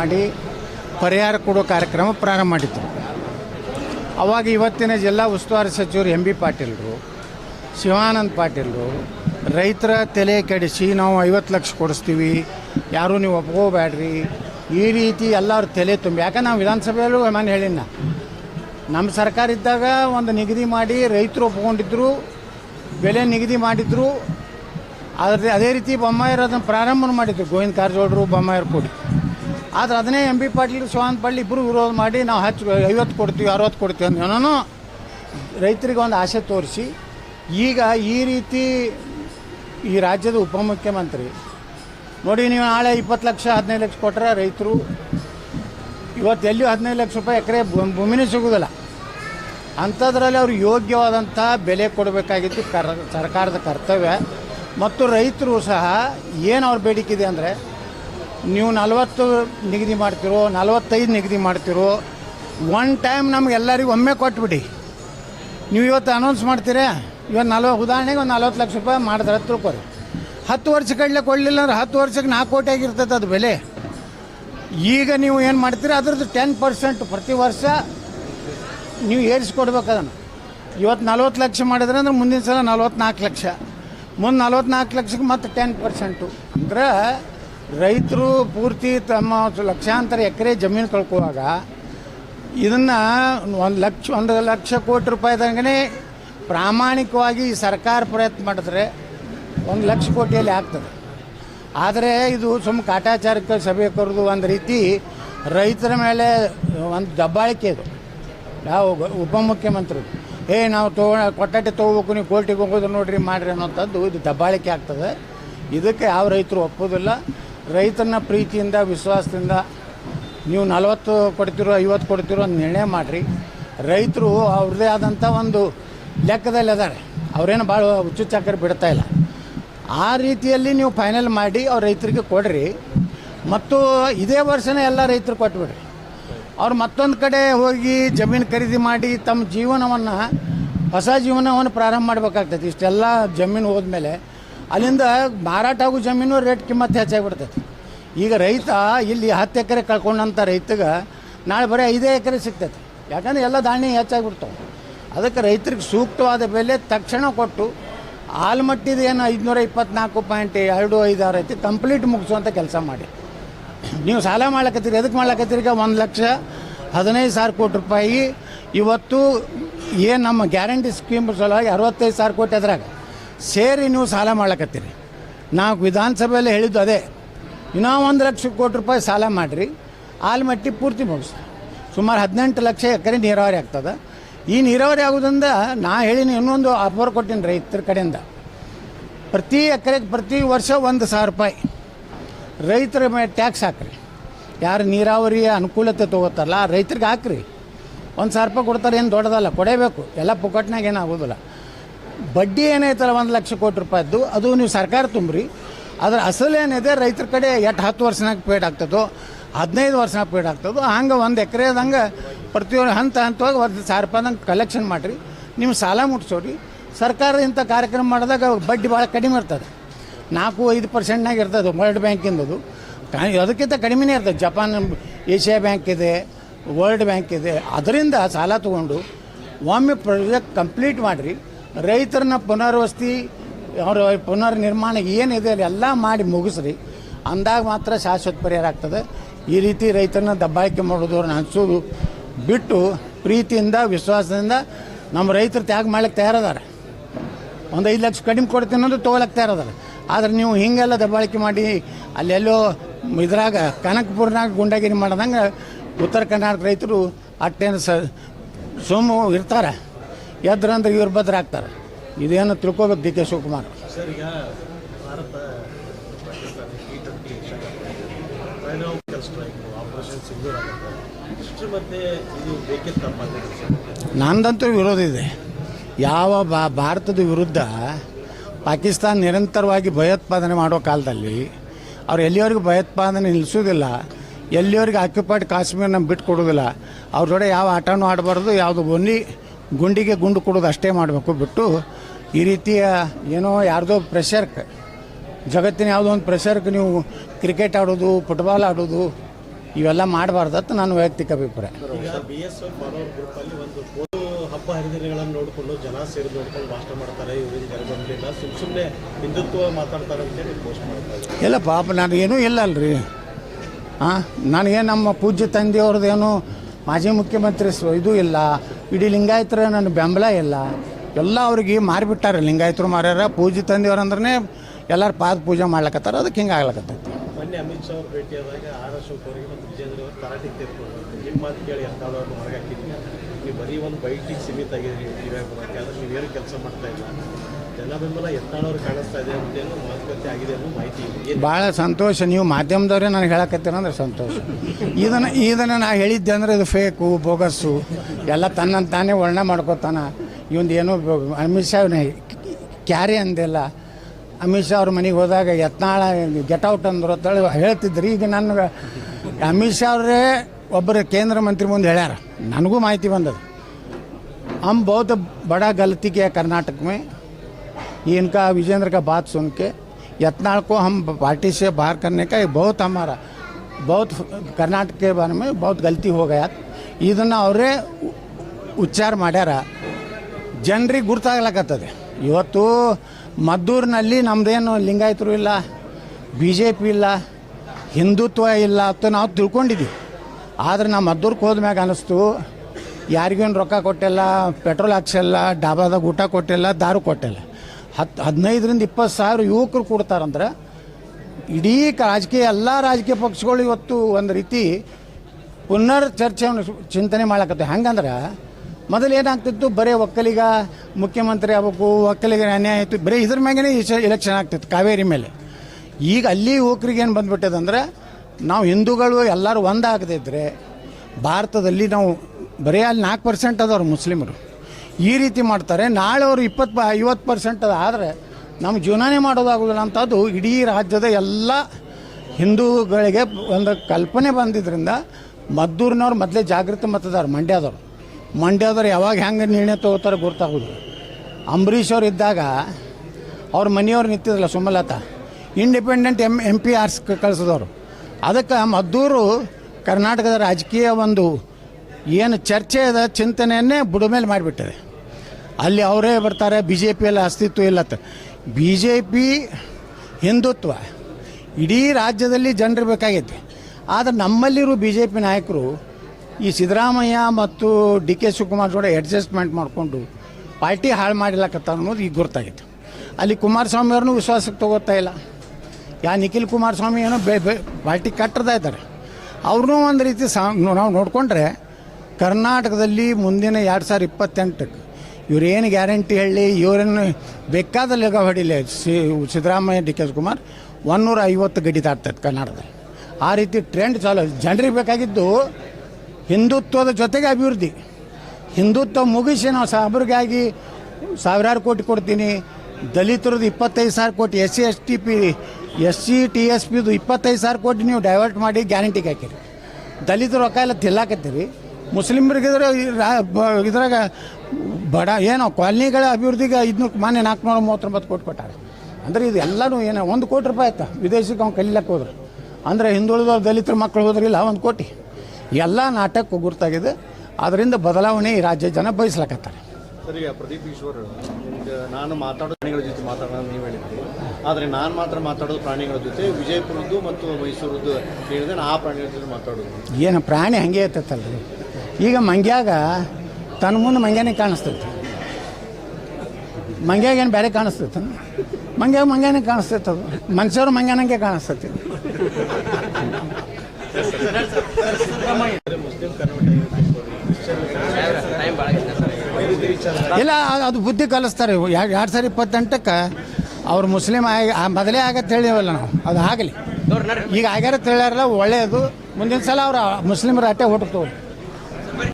ಮಾಡಿ ಪರಿಹಾರ ಕೊಡೋ ಕಾರ್ಯಕ್ರಮ ಪ್ರಾರಂಭ ಮಾಡಿದ್ರು. ಅವಾಗ ಇವತ್ತಿನ ಜಿಲ್ಲಾ ಉಸ್ತುವಾರಿ ಸಚಿವರು ಎಂ ಬಿ ಪಾಟೀಲ್ರು, ಶಿವಾನಂದ್ ಪಾಟೀಲ್ರು, ರೈತರ ತಲೆ ಕೆಡಿಸಿ ನಾವು ಐವತ್ತು ಲಕ್ಷ ಕೊಡಿಸ್ತೀವಿ, ಯಾರೂ ನೀವು ಒಪ್ಕೋಬೇಡ್ರಿ, ಈ ರೀತಿ ಎಲ್ಲರ ತಲೆ ತುಂಬಿ, ಯಾಕಂದ್ರೆ ನಾವು ವಿಧಾನಸಭೆಯಲ್ಲೂ ಮನೆ ಹೇಳಿನ ನಮ್ಮ ಸರ್ಕಾರ ಇದ್ದಾಗ ಒಂದು ನಿಗದಿ ಮಾಡಿ ರೈತರು ಒಪ್ಕೊಂಡಿದ್ರು, ಬೆಲೆ ನಿಗದಿ ಮಾಡಿದ್ರು, ಆದರೆ ಅದೇ ರೀತಿ ಬೊಮ್ಮಾಯರು ಅದನ್ನು ಪ್ರಾರಂಭ ಮಾಡಿದ್ರು, ಗೋವಿಂದ ಕಾರಜೋಳರು ಬೊಮ್ಮಾಯರು ಕೂಡಿ. ಆದ್ರೆ ಅದನ್ನೇ ಎಂ ಬಿ ಪಾಟೀಲ್ ಶಿವಾನಂದ ಪಾಟೀಲ್ ಇಬ್ಬರು ವಿರೋಧ ಮಾಡಿ ನಾವು ಹಚ್ಚು ಐವತ್ತು ಕೊಡ್ತೀವಿ, ಅರವತ್ತು ಕೊಡ್ತೀವಿ ಅಂತ ಏನೋ ರೈತರಿಗೆ ಒಂದು ಆಸೆ ತೋರಿಸಿ, ಈಗ ಈ ರೀತಿ ಈ ರಾಜ್ಯದ ಉಪಮುಖ್ಯಮಂತ್ರಿ, ನೋಡಿ ನೀವು ನಾಳೆ ಇಪ್ಪತ್ತು ಲಕ್ಷ, ಹದಿನೈದು ಲಕ್ಷ ಕೊಟ್ಟರೆ ರೈತರು, ಇವತ್ತು ಎಲ್ಲಿಯೂ ಹದಿನೈದು ಲಕ್ಷ ರೂಪಾಯಿ ಎಕರೆ ಭೂಮಿನೇ ಸಿಗೋದಿಲ್ಲ. ಅಂಥದ್ರಲ್ಲಿ ಅವರು ಯೋಗ್ಯವಾದಂಥ ಬೆಲೆ ಕೊಡಬೇಕಾಗಿತ್ತು ಕರ್ ಸರ್ಕಾರದ ಕರ್ತವ್ಯ. ಮತ್ತು ರೈತರು ಸಹ ಏನು ಅವ್ರ ಬೇಡಿಕೆ ಇದೆ ಅಂದರೆ ನೀವು ನಲವತ್ತು ನಿಗದಿ ಮಾಡ್ತಿರೋ, ನಲವತ್ತೈದು ನಿಗದಿ ಮಾಡ್ತಿರೋ ಒನ್ ಟೈಮ್ ನಮ್ಗೆ ಎಲ್ಲರಿಗೂ ಒಮ್ಮೆ ಕೊಟ್ಬಿಡಿ. ನೀವು ಇವತ್ತು ಅನೌನ್ಸ್ ಮಾಡ್ತೀರಾ? ಇವತ್ತು ನಲ್ವ, ಉದಾಹರಣೆಗೆ ಒಂದು ನಲ್ವತ್ತು ಲಕ್ಷ ರೂಪಾಯಿ ಮಾಡಿದ್ರೆ ತಿಳ್ಕೊರಿ ಹತ್ತು ವರ್ಷ ಕಡಲೆ ಕೊಡಲಿಲ್ಲ ಅಂದ್ರೆ ಹತ್ತು ವರ್ಷಕ್ಕೆ ನಾಲ್ಕು ಕೋಟಿ ಆಗಿರ್ತದೆ ಅದು ಬೆಲೆ. ಈಗ ನೀವು ಏನು ಮಾಡ್ತೀರಾ? ಅದ್ರದ್ದು ಟೆನ್ ಪರ್ಸೆಂಟ್ ಪ್ರತಿ ವರ್ಷ ನೀವು ಏರಿಸ್ಕೊಡ್ಬೇಕು ಅದನ್ನು. ಇವತ್ತು ನಲ್ವತ್ತು ಲಕ್ಷ ಮಾಡಿದ್ರೆ ಅಂದ್ರೆ ಮುಂದಿನ ಸಲ ನಲ್ವತ್ನಾಲ್ಕು ಲಕ್ಷ. ಮುಂದೆ ನಲ್ವತ್ನಾಲ್ಕು ಲಕ್ಷಕ್ಕೆ ಮತ್ತೆ ಟೆನ್ ಪರ್ಸೆಂಟು ಅಂದ್ರೆ ರೈತರು ಪೂರ್ತಿ ತಮ್ಮ ಲಕ್ಷಾಂತರ ಎಕರೆ ಜಮೀನು ಕಳ್ಕೊಳ್ಳುವಾಗ ಇದನ್ನು ಒಂದು ಲಕ್ಷ ಒಂದು ಲಕ್ಷ ಕೋಟಿ ರೂಪಾಯಿದಂಗೆ ಪ್ರಾಮಾಣಿಕವಾಗಿ ಸರ್ಕಾರ ಪ್ರಯತ್ನ ಮಾಡಿದ್ರೆ ಒಂದು ಲಕ್ಷ ಕೋಟಿಯಲ್ಲಿ ಆಗ್ತದೆ. ಆದರೆ ಇದು ಸುಮ್ಮ ಕಾಟಾಚಾರಕ್ಕೆ ಸಭೆ ಕರೆದು ಒಂದು ರೀತಿ ರೈತರ ಮೇಲೆ ಒಂದು ದಬ್ಬಾಳಿಕೆ ಇದು. ಯಾವ ಉಪಮುಖ್ಯಮಂತ್ರಿ ಏ, ನಾವು ತೊಗೊ ಕೊಟ್ಟಾಟೆ ತೊಗೋಬೇಕು, ನೀವು ಕೋರ್ಟಿಗೆ ಹೋಗೋದು ನೋಡ್ರಿ, ಮಾಡಿರಿ ಅನ್ನೋಂಥದ್ದು ಇದು ದಬ್ಬಾಳಿಕೆ ಆಗ್ತದೆ. ಇದಕ್ಕೆ ಯಾವ ರೈತರು ಒಪ್ಪೋದಿಲ್ಲ. ರೈತರನ್ನ ಪ್ರೀತಿಯಿಂದ, ವಿಶ್ವಾಸದಿಂದ ನೀವು ನಲವತ್ತು ಕೊಡ್ತಿರೋ, ಐವತ್ತು ಕೊಡ್ತಿರೋ ಅಂತ ನಿರ್ಣಯ ಮಾಡಿರಿ. ರೈತರು ಅವ್ರದ್ದೇ ಆದಂಥ ಒಂದು ಲೆಕ್ಕದಲ್ಲಿ ಅದಾರೆ. ಅವರೇನು ಭಾಳ ಹುಚ್ಚುಚ್ಚಾಕರಿ ಬಿಡ್ತಾ ಇಲ್ಲ. ಆ ರೀತಿಯಲ್ಲಿ ನೀವು ಫೈನಲ್ ಮಾಡಿ ಅವ್ರ ರೈತರಿಗೆ ಕೊಡ್ರಿ. ಮತ್ತು ಇದೇ ವರ್ಷನೇ ಎಲ್ಲ ರೈತರು ಕೊಟ್ಬಿಡ್ರಿ. ಅವ್ರು ಮತ್ತೊಂದು ಕಡೆ ಹೋಗಿ ಜಮೀನು ಖರೀದಿ ಮಾಡಿ ತಮ್ಮ ಜೀವನವನ್ನು, ಹೊಸ ಜೀವನವನ್ನು ಪ್ರಾರಂಭ ಮಾಡ್ಬೇಕಾಗ್ತೈತಿ ಇಷ್ಟೆಲ್ಲ ಜಮೀನು ಹೋದ್ಮೇಲೆ ಅಲ್ಲಿಂದ ಮಾರಾಟ ಆಗೋ ಜಮೀನು ರೇಟ್ ಕಿಮ್ಮತ್ತು ಹೆಚ್ಚಾಗಿಬಿಡ್ತೈತಿ ಈಗ ರೈತ ಇಲ್ಲಿ ಹತ್ತು ಎಕರೆ ಕಳ್ಕೊಂಡಂಥ ರೈತಗೆ ನಾಳೆ ಬರೀ ಐದೇ ಎಕರೆ ಸಿಗ್ತೈತಿ. ಯಾಕಂದ್ರೆ ಎಲ್ಲ ಧಾನ್ಯ ಹೆಚ್ಚಾಗಿಬಿಡ್ತಾವೆ. ಅದಕ್ಕೆ ರೈತರಿಗೆ ಸೂಕ್ತವಾದ ಬೆಲೆ ತಕ್ಷಣ ಕೊಟ್ಟು ಆಲ್ಮಟ್ಟಿದ ಏನು ಐದುನೂರ ಇಪ್ಪತ್ನಾಲ್ಕು ಪಾಯಿಂಟ್ ಎರಡು ಐದು ಆರು ಐತಿ ಕಂಪ್ಲೀಟ್ ಮುಗಿಸುವಂಥ ಕೆಲಸ ಮಾಡಿ. ನೀವು ಸಾಲ ಮಾಡ್ಲಕತ್ತೀರಿ ಎದಕ್ಕೆ ಮಾಡ್ಲಕತ್ತೀರಿ ಒಂದು ಲಕ್ಷ ಹದಿನೈದು ಸಾವಿರ ಕೋಟಿ ರೂಪಾಯಿ ಇವತ್ತು ಏನು ನಮ್ಮ ಗ್ಯಾರಂಟಿ ಸ್ಕೀಮ್ ಸಲುವಾಗಿ ಅರವತ್ತೈದು ಸಾವಿರ ಕೋಟಿ ಅದ್ರಾಗ. ಸೇರಿ ನೀವು ಸಾಲ ಮಾಡ್ಲಕತ್ತೀರಿ. ನಾವು ವಿಧಾನಸಭೆಯಲ್ಲಿ ಹೇಳಿದ್ದು ಅದೇ. ಇನ್ನೂ ಒಂದು ಲಕ್ಷ ಕೋಟಿ ರೂಪಾಯಿ ಸಾಲ ಮಾಡಿರಿ ಆಲ್ಮಟ್ಟಿ ಪೂರ್ತಿ ಮುಗಿಸಿ ಸುಮಾರು ಹದಿನೆಂಟು ಲಕ್ಷ ಎಕರೆ ನೀರಾವರಿ ಆಗ್ತದೆ. ಈ ನೀರಾವರಿ ಆಗೋದ್ರಿಂದ ನಾ ಹೇಳಿನಿ ಇನ್ನೊಂದು ಆಫರ್ ಕೊಟ್ಟಿನಿ ರೈತರ ಕಡೆಯಿಂದ. ಪ್ರತಿ ಎಕರೆಗೆ ಪ್ರತಿ ವರ್ಷ ಒಂದು ಸಾವಿರ ರೂಪಾಯಿ. ರೈತರ ಮೇಲೆ ಟ್ಯಾಕ್ಸ್ ಹಾಕ್ರಿ. ಯಾರು ನೀರಾವರಿಯ ಅನುಕೂಲತೆ ತೊಗೋತಾರಲ್ಲ ರೈತರಿಗೆ ಹಾಕ್ರಿ. ಒಂದು ಸಾವಿರ ರೂಪಾಯಿ ಕೊಡ್ತಾರೆ, ಏನು ದೊಡ್ಡದಲ್ಲ, ಕೊಡೇಬೇಕು. ಎಲ್ಲ ಪುಕ್ಕಟ್ನಾಗ ಏನು ಆಗೋದಿಲ್ಲ. ಬಡ್ಡಿ ಏನೈತಲ್ಲ ಒಂದು ಲಕ್ಷ ಕೋಟಿ ರೂಪಾಯಿದ್ದು ಅದು ನೀವು ಸರ್ಕಾರ ತುಂಬ್ರಿ. ಅದ್ರ ಅಸಲು ಏನಿದೆ, ರೈತರ ಕಡೆ ಎಷ್ಟು ಹತ್ತು ವರ್ಷನಾಗ ಪೇಡ್ ಆಗ್ತದೋ, ಹದಿನೈದು ವರ್ಷನಾಗ ಪೇಡ್ ಆಗ್ತದೋ, ಹಂಗೆ ಒಂದು ಎಕರೆದಂಗೆ ಪ್ರತಿಯೊಂದು ಹಂತ ಹಂತವಾಗಿ ಒಂದು ಸಾವಿರ ರೂಪಾಯಿದಂಗೆ ಕಲೆಕ್ಷನ್ ಮಾಡಿರಿ. ನೀವು ಸಾಲ ಮುಟ್ಸೋರಿ. ಸರ್ಕಾರ ಇಂಥ ಕಾರ್ಯಕ್ರಮ ಮಾಡಿದಾಗ ಬಡ್ಡಿ ಭಾಳ ಕಡಿಮೆ ಇರ್ತದೆ. ನಾಲ್ಕು ಐದು ಪರ್ಸೆಂಟ್ನಾಗ ಇರ್ತದೆ ವರ್ಲ್ಡ್ ಬ್ಯಾಂಕಿಂದದು ಅದಕ್ಕಿಂತ ಕಡಿಮೆನೇ ಇರ್ತದೆ. ಜಪಾನ್, ಏಷ್ಯಾ ಬ್ಯಾಂಕ್ ಇದೆ ವರ್ಲ್ಡ್ ಬ್ಯಾಂಕ್ ಇದೆ. ಅದರಿಂದ ಸಾಲ ತೊಗೊಂಡು, ಒಮ್ಮೆ ಪ್ರಾಜೆಕ್ಟ್ ಕಂಪ್ಲೀಟ್ ಮಾಡಿರಿ. ರೈತರನ್ನ ಪುನರ್ವಸತಿ, ಅವರ ಪುನರ್ ನಿರ್ಮಾಣ ಏನಿದೆ ಎಲ್ಲ ಮಾಡಿ ಮುಗಿಸ್ರಿ. ಅಂದಾಗ ಮಾತ್ರ ಶಾಶ್ವತ ಪರಿಹಾರ ಆಗ್ತದೆ. ಈ ರೀತಿ ರೈತರನ್ನ ದಬ್ಬಾಳಿಕೆ ಮಾಡೋದು ಅವ್ರನ್ನ ಹಂಚೋದು ಬಿಟ್ಟು ಪ್ರೀತಿಯಿಂದ, ವಿಶ್ವಾಸದಿಂದ ನಮ್ಮ ರೈತರು ತ್ಯಾಗ ಮಾಡ್ಲಿಕ್ಕೆ ತಯಾರದಾರೆ. ಒಂದು ಐದು ಲಕ್ಷ ಕಡಿಮೆ ಕೊಡ್ತೀನಿ ಅಂದ್ರೆ ತೊಗೊಳಕ್ಕೆ ತಯಾರದಾರೆ. ಆದ್ರೆ ನೀವು ಹಿಂಗೆಲ್ಲ ದಬ್ಬಾಳಿಕೆ ಮಾಡಿ ಅಲ್ಲೆಲ್ಲೋ ಇದ್ರಾಗ ಕನಕಪುರನಾಗ ಗುಂಡಾಗಿರಿ ಮಾಡ್ದಂಗೆ ಉತ್ತರ ಕರ್ನಾಟಕ ರೈತರು ಅಟ್ಟೇನು ಸ ಸೋಮು ಇರ್ತಾರೆ. ಎದ್ರಂದ್ರೆ ಇವ್ರು ಭದ್ರ ಆಗ್ತಾರೆ. ಇದೇನು ತಿಳ್ಕೊಬೇಕು ಡಿ ಕೆ ಶಿವಕುಮಾರ್. ನಂದಂತೂ ವಿರೋಧ ಇದೆ. ಯಾವ ಬಾ ಭಾರತದ ವಿರುದ್ಧ ಪಾಕಿಸ್ತಾನ ನಿರಂತರವಾಗಿ ಭಯೋತ್ಪಾದನೆ ಮಾಡೋ ಕಾಲದಲ್ಲಿ ಅವ್ರು ಎಲ್ಲಿಯವರೆಗೂ ಭಯೋತ್ಪಾದನೆ ನಿಲ್ಲಿಸೋದಿಲ್ಲ ಎಲ್ಲಿಯವರೆಗೆ ಆಕ್ಯುಪೈಡ್ ಕಾಶ್ಮೀರ್ನ ಬಿಟ್ಟು ಕೊಡೋದಿಲ್ಲ ಅವ್ರ ಜೊತೆ ಯಾವ ಆಟನೂ ಆಡಬಾರ್ದು ಯಾವುದು ಒನ್ಲಿ ಗುಂಡಿಗೆ ಗುಂಡು ಕೊಡೋದು ಅಷ್ಟೇ ಮಾಡಬೇಕು. ಬಿಟ್ಟು ಈ ರೀತಿಯ ಏನೋ ಯಾರ್ದೋ ಪ್ರೆಷರ್ಗೆ ಜಗತ್ತಿನ ಯಾವುದೋ ಒಂದು ಪ್ರೆಷರ್ಗೆ ನೀವು ಕ್ರಿಕೆಟ್ ಆಡೋದು ಫುಟ್ಬಾಲ್ ಆಡೋದು ಇವೆಲ್ಲ ಮಾಡಬಾರ್ದತ್ತು ನನ್ನ ವೈಯಕ್ತಿಕ ಅಭಿಪ್ರಾಯ. ಹಬ್ಬ ಹರಿದಿನಗಳನ್ನು ನೋಡಿಕೊಂಡು ಜನ ಸೇರಿ ನೋಡ್ಕೊಂಡು ಭಾಷಣ ಮಾಡ್ತಾರೆ ಇವರಿಗೆ ಸುಮ್ಮನೆ ಹಿಂದುತ್ವ ಮಾತಾಡ್ತಾರೆ ಅಂತೇಳಿ ಪೋಸ್ಟ್ ಇಲ್ಲ ಪಾಪ ನಾನು ಏನೂ ಇಲ್ಲ ಅಲ್ರಿ. ಹಾಂ ನನಗೆ ನಮ್ಮ ಪೂಜ್ಯ ತಂದೆಯವ್ರದ್ದೇನು ಮಾಜಿ ಮುಖ್ಯಮಂತ್ರಿ ಇದು ಇಲ್ಲ. ಇಡೀ ಲಿಂಗಾಯತರ ನನ್ನ ಬೆಂಬಲ ಇಲ್ಲ. ಎಲ್ಲ ಅವ್ರಿಗೆ ಮಾರಿಬಿಟ್ಟಾರೆ. ಲಿಂಗಾಯತರು ಮಾರ್ಯಾರ ಪೂಜೆ ತಂದಿವ್ರು ಅಂದ್ರೆ ಎಲ್ಲರೂ ಪಾದ ಪೂಜೆ ಮಾಡ್ಲಕತ್ತಾರ, ಅದಕ್ಕೆ ಹಿಂಗೆ ಆಗ್ಲಕತ್ತೈತಿ. ಮೊನ್ನೆ ಅಮಿತ್ ಶಾ ಅವ್ರು ಭೇಟಿಯಾದಾಗ ಆರ್ ಎಸ್ ಅವರಿಗೆ ಮತ್ತು ವಿಜೇಂದ್ರ ಅವರು ತರಾಟಿಗೆ ತೆಗೆದುಕೊಂಡು ನಿಮ್ಮ ಮಾತು ಕೇಳಿ ಎತ್ತಾಳವ್ರನ್ನ ಹೊರಗೆ ಹಾಕಿದ್ವಿ ನೀವು ಬರೀ ಒಂದು ಬೈಟಿಗೆ ಸೀಮಿತ ಆಗಿದ್ರಿ ನೀವೇ ಬರೋಕ್ಕೆ ಕೆಲಸ ಮಾಡ್ತಾ ಇಲ್ಲ. ಜನ ಬೆಂಬಲ ಎತ್ತಾಳವ್ರು ಕಾಣಿಸ್ತಾ ಇದೆ ಅಂತೇನು ಮಾತುಕತೆ ಆಗಿದೆ ಅನ್ನೋ ಮಾಹಿತಿ ಇದೆ ಏನು ಭಾಳ ಸಂತೋಷ ನೀವು ಮಾಧ್ಯಮದವರೇ ನನಗೆ ಹೇಳಕತ್ತೀರ ಅಂದ್ರೆ ಸಂತೋಷ ಇದನ್ನು ಇದನ್ನು ನಾ ಹೇಳಿದ್ದೆ ಅಂದರೆ ಇದು ಫೇಕು ಬೋಗಸ್ಸು ಎಲ್ಲ ತನ್ನಂತ ತಾನೇ ವರ್ಣನೆ ಮಾಡ್ಕೋತಾನ ಇವಂದು ಏನೋ ಬ- ಅಮಿತ್ ಶಾ ಕ್ಯಾರಿ ಅಂದಿಲ್ಲ ಅಮಿತ್ ಶಾ ಅವ್ರ ಮನೆಗೆ ಹೋದಾಗ ಯತ್ನಾಳ ಗೆಟ್ ಔಟ್ ಅಂದ್ರು ಅಂತೇಳಿ ಹೇಳ್ತಿದ್ರು ಈಗ ನನಗೆ ಅಮಿತ್ ಶಾ ಅವರೇ ಒಬ್ಬರು ಕೇಂದ್ರ ಮಂತ್ರಿ ಮುಂದೆ ಹೇಳ್ಯಾರ ನನಗೂ ಮಾಹಿತಿ ಬಂದದ हम बहुत बड़ा गलती किया कर्नाटक में ये इनका विजेंद्र का बात सुन के यत्नाल को हम पार्टी से बाहर करने का ये बहुत हमारा बहुत कर्नाटक के बारे में बहुत गलती हो गया ಇದನ್ನು ಅವರೇ ಉಚ್ಚಾರ ಮಾಡ್ಯಾರ ಜನರಿಗೆ ಗುರ್ತಾಗ್ಲಕತ್ತದೆ ಇವತ್ತು ಮದ್ದೂರಿನಲ್ಲಿ ನಮ್ಮದೇನು ಲಿಂಗಾಯತರು ಇಲ್ಲ ಬಿ ಜೆ ಪಿ ಇಲ್ಲ ಹಿಂದುತ್ವ ಇಲ್ಲ ಅಂತ ನಾವು ತಿಳ್ಕೊಂಡಿದ್ದೀವಿ ಆದರೆ ನಾವು ಮದ್ದೂರ್ಗೆ ಹೋದ್ಮ್ಯಾಗ ಅನ್ನಿಸ್ತು ಯಾರಿಗೇನು ರೊಕ್ಕ ಕೊಟ್ಟಿಲ್ಲ ಪೆಟ್ರೋಲ್ ಹಾಕ್ಸಿಲ್ಲ ಡಾಬಾದಾಗ ಊಟ ಕೊಟ್ಟಿಲ್ಲ ದಾರು ಕೊಟ್ಟಿಲ್ಲ ಹತ್ತು ಹದಿನೈದರಿಂದ ಇಪ್ಪತ್ತು ಸಾವಿರ ಯುವಕರು ಕೊಡ್ತಾರಂದ್ರೆ ಇಡೀ ರಾಜಕೀಯ, ಎಲ್ಲ ರಾಜಕೀಯ ಪಕ್ಷಗಳು ಇವತ್ತು ಒಂದು ರೀತಿ ಪುನರ್ ಚರ್ಚೆಯನ್ನು ಚಿಂತನೆ ಮಾಡಕತ್ತೆ. ಹಂಗಂದ್ರೆ ಮೊದಲು ಏನಾಗ್ತಿತ್ತು? ಬರೀ ಒಕ್ಕಲಿಗ, ಮುಖ್ಯಮಂತ್ರಿ ಆಗ್ಬೇಕು ಒಕ್ಕಲಿಗ ಅನ್ಯಾಯ ಆಯಿತು, ಬರೀ ಇದ್ರ ಮ್ಯಾಗೇ ಎಲೆಕ್ಷನ್ ಆಗ್ತಿತ್ತು ಕಾವೇರಿ ಮೇಲೆ. ಈಗ ಅಲ್ಲಿ ಯುವಕರಿಗೆ ಏನು ಬಂದ್ಬಿಟ್ಟದಂದ್ರೆ ನಾವು ಹಿಂದೂಗಳು ಎಲ್ಲರೂ ಒಂದಾಗದಿದ್ದರೆ ಭಾರತದಲ್ಲಿ ನಾವು ಬರೀ ಅಲ್ಲಿ ನಾಲ್ಕು ಪರ್ಸೆಂಟ್ ಅದವ್ರು ಮುಸ್ಲಿಮರು. ಈ ರೀತಿ ಮಾಡ್ತಾರೆ. ನಾಳೆ ಅವರು ಇಪ್ಪತ್ತು ಐವತ್ತು ಪರ್ಸೆಂಟ್ ಆದರೆ ನಮ್ಮ ಜೀವನನೇ ಮಾಡೋದಾಗೋದಿಲ್ಲ ಅಂತದ್ದು ಇಡೀ ರಾಜ್ಯದ ಎಲ್ಲ ಹಿಂದೂಗಳಿಗೆ ಒಂದು ಕಲ್ಪನೆ ಬಂದಿದ್ದರಿಂದ ಮದ್ದೂರಿನವ್ರು ಮೊದಲೇ ಜಾಗೃತಿ ಮತದಾರ, ಮಂಡ್ಯದವ್ರು. ಮಂಡ್ಯದವ್ರು ಯಾವಾಗ ಹೆಂಗೆ ನಿರ್ಣಯ ತಗೋತಾರೆ ಗೊತ್ತಾಗೋದು ಅಂಬರೀಷ್ ಅವ್ರು ಇದ್ದಾಗ ಅವ್ರ ಮನೆಯವ್ರು ನಿಂತಿದ್ರಲ್ಲ Sumalatha, independent M M P hours ಕಳಿಸಿದವರು. ಅದಕ್ಕೆ ಮದ್ದೂರು ಕರ್ನಾಟಕದ ರಾಜಕೀಯ ಒಂದು ಏನು ಚರ್ಚೆ ಅದ, ಚಿಂತನೆಯನ್ನೇ ಬುಡಮೇಲೆ ಮಾಡಿಬಿಟ್ಟಿದೆ. ಅಲ್ಲಿ ಅವರೇ ಬರ್ತಾರೆ ಬಿ ಜೆ ಪಿಯಲ್ಲಿ ಅಸ್ತಿತ್ವ ಇಲ್ಲ ಬಿ ಜೆ ಪಿ ಹಿಂದುತ್ವ. ಇಡೀ ರಾಜ್ಯದಲ್ಲಿ ಜನರು ಬೇಕಾಗೈತೆ ಆದರೆ ನಮ್ಮಲ್ಲಿರೋ ಬಿ ಜೆ ಪಿ ನಾಯಕರು ಈ ಸಿದ್ದರಾಮಯ್ಯ ಮತ್ತು ಡಿ ಕೆ ಶಿವಕುಮಾರ್ ಜೋಡೆ ಅಡ್ಜಸ್ಟ್ಮೆಂಟ್ ಮಾಡಿಕೊಂಡು ಪಾರ್ಟಿ ಹಾಳು ಮಾಡಿಲ್ಲಕತ್ತ ಅನ್ನೋದು ಈಗ ಗೊತ್ತಾಗಿತ್ತು ಅಲ್ಲಿ ಕುಮಾರಸ್ವಾಮಿ ಅವ್ರನ್ನೂ ವಿಶ್ವಾಸಕ್ಕೆ ತಗೋತಾ ಇಲ್ಲ. ಯಾ ನಿಖಿಲ್ ಕುಮಾರಸ್ವಾಮಿ ಏನೋ ಬೆ ಬೆ ಪಾರ್ಟಿ ಕಟ್ಟದ ಇದ್ದಾರೆ. ಅವ್ರನ್ನೂ ಒಂದು ರೀತಿ ಸಾ ನಾವು ನೋಡಿಕೊಂಡ್ರೆ ಕರ್ನಾಟಕದಲ್ಲಿ ಮುಂದಿನ ಎರಡು ಸಾವಿರ ಇಪ್ಪತ್ತೆಂಟಕ್ಕೆ ಇವ್ರೇನು ಗ್ಯಾರಂಟಿ ಹೇಳಿ, ಇವರನ್ನು ಬೇಕಾದ ಲೆಗ ಹೊಡಿಲಿ ಸಿ, ಸಿದ್ದರಾಮಯ್ಯ, ಡಿ ಕೆ ಶಿವಕುಮಾರ್ ಒನ್ನೂರ ಐವತ್ತು ಗಡಿ ತಾಡ್ತದೆ ಕರ್ನಾಟಕದಲ್ಲಿ. ಆ ರೀತಿ ಟ್ರೆಂಡ್ ಚಾಲು. ಜನರಿಗೆ ಬೇಕಾಗಿದ್ದು ಹಿಂದುತ್ವದ ಜೊತೆಗೆ ಅಭಿವೃದ್ಧಿ. ಹಿಂದುತ್ವ ಮುಗಿಸಿ ನಾವು ಸಾಬ್ರಿಗಾಗಿ ಸಾವಿರಾರು ಕೋಟಿ ಕೊಡ್ತೀನಿ. ದಲಿತರದ್ದು ಇಪ್ಪತ್ತೈದು ಸಾವಿರ ಕೋಟಿ S C S T P S C T, S, ಪಿದು ಇಪ್ಪತ್ತೈದು ಸಾವಿರ ಕೋಟಿ ನೀವು ಡೈವರ್ಟ್ ಮಾಡಿ ಗ್ಯಾರಂಟಿಗೆ ಹಾಕಿರಿ. ದಲಿತರು ರೊಕ್ಕ ಎಲ್ಲ ತಿಲ್ಲಾಕತ್ತೀರಿ. ಮುಸ್ಲಿಮ್ರಿಗೆ ಇದ್ರ ರಾ- ಬ- ಇದ್ರಾಗ ಬಡ ಏನೋ ಕಾಲನಿಗಳ ಅಭಿವೃದ್ಧಿಗೆ ಐದುನೂರು ಮಾನ್ಯ ನಾಲ್ಕುನೂರ ಮೂವತ್ತೊಂಬತ್ತು ಕೋಟಿ ಕೊಟ್ಟಾರೆ. ಅಂದ್ರೆ ಇದು ಎಲ್ಲನೂ ಏನೋ ಒಂದು ಕೋಟಿ ರೂಪಾಯಿ ಆಯ್ತಾ? ವಿದೇಶಕ್ಕೆ ಅವ್ನು ಕಲಿಲಕ್ಕೆ ಹೋದ್ರು. ಅಂದರೆ ಹಿಂದುಳಿದ ದಲಿತರ ಮಕ್ಕಳು ಹೋದ್ರಿಲ್ಲ ಒಂದು ಕೋಟಿ. ಎಲ್ಲ ನಾಟಕ ಗುರ್ತಾಗಿದೆ. ಅದರಿಂದ ಬದಲಾವಣೆ ಈ ರಾಜ್ಯ ಜನ ಬಯಸ್ಲಕತ್ತಾರೆ. ಸರಿ ಪ್ರದೀಪ್ ಈಶ್ವರ್ ನಾನು ಮಾತಾಡೋ ಪ್ರಾಣಿಗಳ ಜೊತೆ ಮಾತಾಡೋಣ ನೀವು ಹೇಳಿದ್ರಿ. ಆದರೆ ನಾನು ಮಾತ್ರ ಮಾತಾಡೋದು ಪ್ರಾಣಿಗಳ ಜೊತೆ ವಿಜಯಪುರದ್ದು ಮತ್ತು ಮೈಸೂರದ್ದು ಹೇಳಿದ್ರೆ ಆ ಪ್ರಾಣಿಗಳ ಜೊತೆ ಮಾತಾಡೋದು. ಏನು ಪ್ರಾಣಿ ಹಂಗೆ ಇರ್ತೈತಲ್ರಿ. ಈಗ ಮಂಗ್ಯಾಗ ತನ್ನ ಮುಂದೆ ಮಂಗ್ಯಾನೇ ಕಾಣಿಸ್ತೈತಿ. ಮಂಗ್ಯಾಗ ಏನು ಬೇರೆ ಕಾಣಿಸ್ತೈತೆ? ಮಂಗ್ಯಾಗ ಮಂಗ್ಯಾನೇ ಕಾಣಿಸ್ತೈತೆ ಅದು. ಮನುಷ್ಯರು ಮಂಗ್ಯಾನಂಗೆ ಕಾಣಿಸ್ತೈತಿ. ಇಲ್ಲ ಅದು- ಬುದ್ಧಿ ಕಲಿಸ್ತಾರೆ. ಎರಡು ಎರಡು ಸಾವಿರ ಇಪ್ಪತ್ತೆಂಟಕ್ಕೆ ಅವ್ರು ಮುಸ್ಲಿಂ ಆಗಿ ಮೊದಲೇ ಆಗತ್ತೆ ಹೇಳಿವಲ್ಲ ನಾವು. ಅದು ಆಗಲಿ. ಈಗ ಆಗ್ಯಾರ ತಿಳಿಯಾರಲ್ಲ ಒಳ್ಳೆಯದು ಮುಂದಿನ ಸಲ ಅವ್ರು ಮುಸ್ಲಿಮರ ಅಟ್ಟೆ ತಗೋರಿ